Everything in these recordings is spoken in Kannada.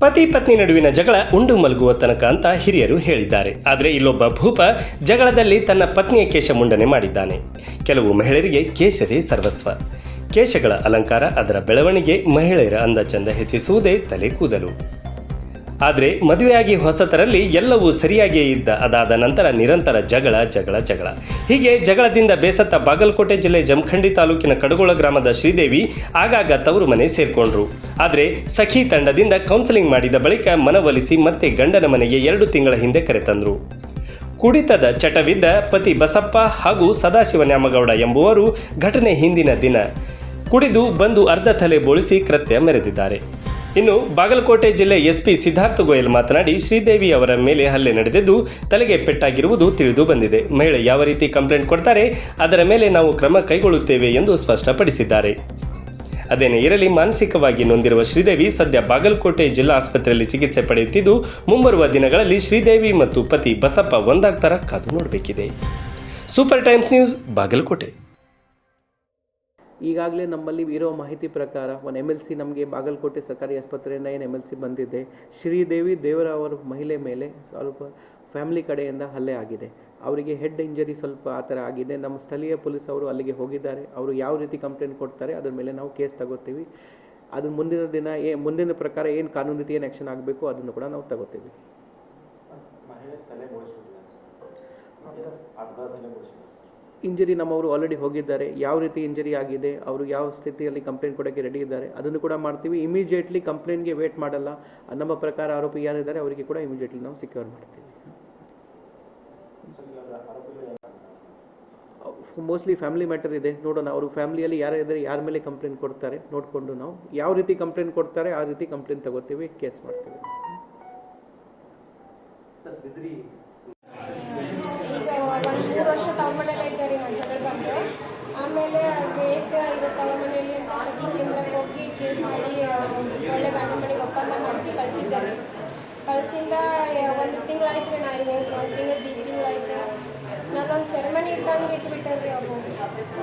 ಪತಿ ಪತ್ನಿ ನಡುವಿನ ಜಗಳ ಉಂಡು ಮಲಗುವ ತನಕ ಅಂತ ಹಿರಿಯರು ಹೇಳಿದ್ದಾರೆ. ಆದರೆ ಇಲ್ಲೊಬ್ಬ ಭೂಪ ಜಗಳದಲ್ಲಿ ತನ್ನ ಪತ್ನಿಯ ಕೇಶ ಮುಂಡನೆ ಮಾಡಿದ್ದಾನೆ. ಕೆಲವು ಮಹಿಳೆಯರಿಗೆ ಕೇಶವೇ ಸರ್ವಸ್ವ. ಕೇಶಗಳ ಅಲಂಕಾರ ಅದರ ಬೆಳವಣಿಗೆ ಮಹಿಳೆಯರ ಅಂದ ಚಂದ ಹೆಚ್ಚಿಸುವುದೇ ತಲೆ ಕೂದಲು. ಆದರೆ ಮದುವೆಯಾಗಿ ಹೊಸತರಲ್ಲಿ ಎಲ್ಲವೂ ಸರಿಯಾಗಿಯೇ ಇದ್ದ. ಅದಾದ ನಂತರ ನಿರಂತರ ಜಗಳ ಜಗಳ ಜಗಳ. ಹೀಗೆ ಜಗಳದಿಂದ ಬೇಸತ್ತ ಬಾಗಲಕೋಟೆ ಜಿಲ್ಲೆ ಜಮಖಂಡಿ ತಾಲೂಕಿನ ಕಡಗೋಳ ಗ್ರಾಮದ ಶ್ರೀದೇವಿ ಆಗಾಗ ತವರು ಮನೆ ಸೇರಿಕೊಂಡ್ರು. ಆದರೆ ಸಖಿ ತಂಡದಿಂದ ಕೌನ್ಸೆಲಿಂಗ್ ಮಾಡಿದ ಬಳಿಕ ಮನವೊಲಿಸಿ ಮತ್ತೆ ಗಂಡನ ಮನೆಗೆ ಎರಡು ತಿಂಗಳ ಹಿಂದೆ ಕರೆತಂದರು ಕುಡಿತದ ಚಟವಿದ್ದ ಪತಿ ಬಸಪ್ಪ ಹಾಗೂ ಸದಾಶಿವ ನ್ಯಾಮಗೌಡ ಎಂಬುವರು ಘಟನೆ ಹಿಂದಿನ ದಿನ. ಕುಡಿದು ಬಂದು ಅರ್ಧ ತಲೆ ಬೋಳಿಸಿ ಕೃತ್ಯ ಮೆರೆದಿದ್ದಾರೆ. ಇನ್ನು ಬಾಗಲಕೋಟೆ ಜಿಲ್ಲೆ ಎಸ್ಪಿ ಸಿದ್ಧಾರ್ಥ ಗೋಯಲ್ ಮಾತನಾಡಿ, ಶ್ರೀದೇವಿ ಅವರ ಮೇಲೆ ಹಲ್ಲೆ ನಡೆದಿದ್ದು ತಲೆಗೆ ಪೆಟ್ಟಾಗಿರುವುದು ತಿಳಿದು ಬಂದಿದೆ. ಮಹಿಳೆ ಯಾವ ರೀತಿ ಕಂಪ್ಲೇಂಟ್ ಕೊಡ್ತಾರೆ, ಅದರ ಮೇಲೆ ನಾವು ಕ್ರಮ ಕೈಗೊಳ್ಳುತ್ತೇವೆ ಎಂದು ಸ್ಪಷ್ಟಪಡಿಸಿದ್ದಾರೆ. ಅದೇನೇ ಇರಲಿ, ಮಾನಸಿಕವಾಗಿ ನೊಂದಿರುವ ಶ್ರೀದೇವಿ ಸದ್ಯ ಬಾಗಲಕೋಟೆ ಜಿಲ್ಲಾ ಆಸ್ಪತ್ರೆಯಲ್ಲಿ ಚಿಕಿತ್ಸೆ ಪಡೆಯುತ್ತಿದ್ದು, ಮುಂಬರುವ ದಿನಗಳಲ್ಲಿ ಶ್ರೀದೇವಿ ಮತ್ತು ಪತಿ ಬಸಪ್ಪ ಒಂದಾಗ್ತಾರ ಕಾದು ನೋಡಬೇಕಿದೆ. Super Times News, Bagalkote. ಈಗಾಗಲೇ ನಮ್ಮಲ್ಲಿ ಇರೋ ಮಾಹಿತಿ ಪ್ರಕಾರ ಒಂದು ಎಂ ಎಲ್ ಸಿ ನಮಗೆ ಬಾಗಲಕೋಟೆ ಸರ್ಕಾರಿ ಆಸ್ಪತ್ರೆಯಿಂದ ಏನು ಎಂ ಎಲ್ ಸಿ ಬಂದಿದೆ, ಶ್ರೀದೇವಿ ದೇವರ ಅವರ ಮಹಿಳೆ ಮೇಲೆ ಸ್ವಲ್ಪ ಫ್ಯಾಮಿಲಿ ಕಡೆಯಿಂದ ಹಲ್ಲೆ ಆಗಿದೆ. ಅವರಿಗೆ ಹೆಡ್ ಇಂಜರಿ ಸ್ವಲ್ಪ ಆ ಥರ ಆಗಿದೆ. ನಮ್ಮ ಸ್ಥಳೀಯ ಪೊಲೀಸ್ ಅವರು ಅಲ್ಲಿಗೆ ಹೋಗಿದ್ದಾರೆ. ಅವರು ಯಾವ ರೀತಿ ಕಂಪ್ಲೇಂಟ್ ಕೊಡ್ತಾರೆ, ಅದ್ರ ಮೇಲೆ ನಾವು ಕೇಸ್ ತಗೋತೀವಿ. ಅದು ಮುಂದಿನ ದಿನ ಏ, ಮುಂದಿನ ಪ್ರಕಾರ ಏನು ಕಾನೂನು ರೀತಿ ಏನು ಆ್ಯಕ್ಷನ್ ಆಗಬೇಕು ಅದನ್ನು ಕೂಡ ನಾವು ತಗೋತೀವಿ. ಇಂಜರಿ ನಮ್ಮವರು ಆಲ್ರೆಡಿ ಹೋಗಿದ್ದಾರೆ. ಯಾವ ರೀತಿ ಇಂಜರಿ ಆಗಿದೆ, ಅವರು ಯಾವ ಸ್ಥಿತಿಯಲ್ಲಿ ಕಂಪ್ಲೇಂಟ್ ಕೊಡೋಕ್ಕೆ ರೆಡಿ ಇದ್ದಾರೆ, ಅದನ್ನು ಕೂಡ ಮಾಡ್ತೀವಿ. ಇಮಿಡಿಯೇಟ್ಲಿ ಕಂಪ್ಲೇಂಟ್ಗೆ ವೇಟ್ ಮಾಡಲ್ಲ. ನಮ್ಮ ಪ್ರಕಾರ ಆರೋಪಿ ಯಾರಿದ್ದಾರೆ, ಅವರಿಗೆ ಕೂಡ ಇಮಿಡಿಯೇಟ್ಲಿ ನಾವು ಸಿಕ್ಯೂರ್ ಮಾಡ್ತೀವಿ. ಮೋಸ್ಟ್ಲಿ ಫ್ಯಾಮಿಲಿ ಮ್ಯಾಟರ್ ಇದೆ. ನೋಡೋಣ, ಅವರು ಫ್ಯಾಮಿಲಿಯಲ್ಲಿ ಯಾರೇ ಇದ್ದಾರೆ, ಯಾರ ಮೇಲೆ ಕಂಪ್ಲೇಂಟ್ ಕೊಡ್ತಾರೆ, ನೋಡಿಕೊಂಡು ನಾವು ಯಾವ ರೀತಿ ಕಂಪ್ಲೇಂಟ್ ಕೊಡ್ತಾರೆ, ಆ ರೀತಿ ಕಂಪ್ಲೇಂಟ್ ತಗೋತೀವಿ ಕೇಸ್ ಮಾಡ್ತೀವಿ. ವರ್ಷ ತವ್ರ ಮನೇಲೆ ಇದ್ದೆ ರೀ ನಾನು ಜಗಳ ಬಂದು. ಆಮೇಲೆ ಕೇಸ್ ಇರುತ್ತೆ ಅವ್ರ ಮನೇಲಿ ಅಂತ ಸಖಿ ಕೇಂದ್ರಕ್ಕೆ ಹೋಗಿ ಕೇಸ್ ಮಾಡಿ ಒಳ್ಳೆ ಗಂಡ ಮನೆಗೆ ಒಪ್ಪಂದ ಮಾಡಿಸಿ ಕಳಿಸಿದ್ದೆ ರೀ ಕಳ್ಸಿಂದ ಒಂದು ತಿಂಗಳಾಯ್ತು ರೀ ನಾ ಹೋಗಿ ಒಂದು ತಿಂಗಳು ದೀಪ ತಿಂಗಳಾಯ್ತು. ನಾನೊಂದು ಸೆರೆಮನಿ ಇದ್ದಂಗೆ ಇಟ್ಬಿಟ್ಟಾರ್ರಿ ಅವರು.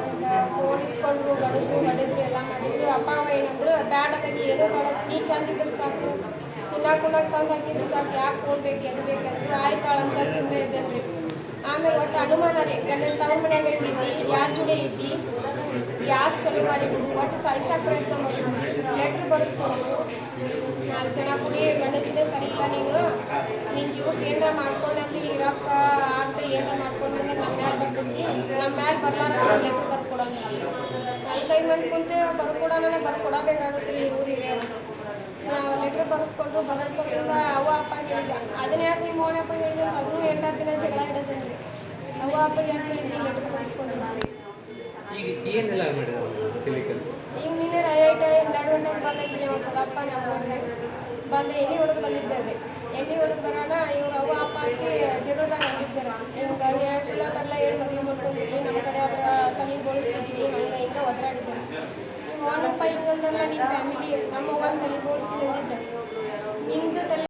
ಒಂದು ಫೋನ್ ಇಸ್ಕೊಂಡ್ರು ಬಡಿದ್ರು ಬಡಿದ್ರು, ಎಲ್ಲ ಮಾಡಿದ್ರು. ಅಪ್ಪ, ಅವ ಏನಂದ್ರು, ಬ್ಯಾಡ ಅದಾಗಿ ಏನೂ ಬೇಡ ನೀ ಚಂದಿದ್ರು ಸಾಕು. ತಿನ್ನಕ್ಕೆ ಉಣ್ಣಕ್ಕೆ ತಂದು ಹಾಕಿದ್ರು ಸಾಕು. ಯಾಕೆ ಫೋನ್ ಬೇಕು ಎದು ಬೇಕಂದ್ರೆ ಆಯ್ತಾಳಂತ ಸುಮ್ಮನೆ ಇದ್ದೇನೆ ರೀ ಆಮೇಲೆ ಒಟ್ಟು ಅನುಮಾನ ರೀ, ಗಂಡನ ತವ್ರ ಮನ್ಯಾಗ ಇದ್ದಿದ್ದಿ, ಯಾರ ಜೋಡಿ ಇದ್ದಿ, ಗ್ಯಾಸ್ ಚಲೋ ಮಾಡಿದ್ದು ಒಟ್ಟು ಸಾಯ್ಸಕ್ಕೆ ಪ್ರಯತ್ನ ಮಾಡಿದ್ವಿ ಲೆಟ್ರ್ ಬರೆಸ್ಕೊಂಡು. ನಾಲ್ಕು ಜನ ಕೂಡಿ ಗಂಡನ ಜೊತೆ ಸರಿ ಇಲ್ಲ ನೀನು ನಿನ್ನ ಜೀವಕ್ಕೆ ಏನರ ಮಾಡ್ಕೊಂಡು ಅಂತ ಇಲ್ಲಿ ಇರೋಕೆ ಆಗ್ತಾ ಏನರ ಮಾಡ್ಕೊಂಡು ಅಂದ್ರೆ ನಮ್ಮ ಮ್ಯಾಲೆ ಬರ್ತೈತಿ ನಮ್ಮ ಮ್ಯಾಲೆ ಬರ್ಲಾರ ಲೆಟ್ರ್ ಬರ್ಕೊಡೋಣ. ನಾಲ್ಕೈದು ಮಂದಿ ಕುಂತೆ ಬರ್ಕೊಡೋಣ ಬರ್ಕೊಡಬೇಕಾಗತ್ತೆ ರೀ ಊರಿಗೆ ನಾವು ಲೆಟ್ರ್ ಬರ್ಸ್ಕೊಂಡ್ರು ಬರೆಸ್ಕೊಂಡ್ರಿಂದ ಅವ ಅಪ್ಪ ಹೇಳಿದ ಅದನ್ನ ಯಾಕೆ ನಿಮ್ಮ ಅಪ್ಪ ಹೇಳಿದ್ರು ಅದನ್ನು ಎಂಟತ್ತು ದಿನ ಜಗಳ ಹಿಡಿದ್ರಿ ಅಪ್ಪಗೆ ಯಾಕೆ ಹೇಳಿದ್ದಿ ಲೆಟ್ರ್ ಬರ್ಸ್ಕೊಂಡಿದ್ರಿ ಈಗ ಏನೆಲ್ಲ ಈಗ ನೀನೇ ರೈಟ್ ಸದಪ್ಪ ನಮ್ಮ ಬಂದು ಎಣ್ಣೆ ಹೊಡೆದು ಬಂದಿದ್ದಾರೆ. ಎಣ್ಣೆ ಹೊಡೆದು ಬರೋಣ ಇವ್ರು ಅವ್ವ ಅಪ್ಪ ಅತ್ತಿ ಜಗಳದಾಗ ಅಂದಿದ್ದಾರೆ ಹಿಂಗಾಗಿ ಸುಳ್ಳ ಬರಲ್ಲ ಏನು ಮದುವೆ ಮಾಡ್ಕೊಂಡಿದ್ವಿ ನಮ್ಮ ಕಡೆ ಅದ್ರ ತಲೆ ಬೋಳಿಸ್ತಿದ್ದೀವಿ ಹಂಗೆ ಹಿಂಗೆ ಒದರಾಡಿದ್ದಾರೆ. ನಿಮ್ಮ ಓನಪ್ಪ ನಿಮ್ಮ ಫ್ಯಾಮಿಲಿ ನಮ್ಮ ಒಂದು ತಲೆ ನಿಮ್ದು ತಲೆ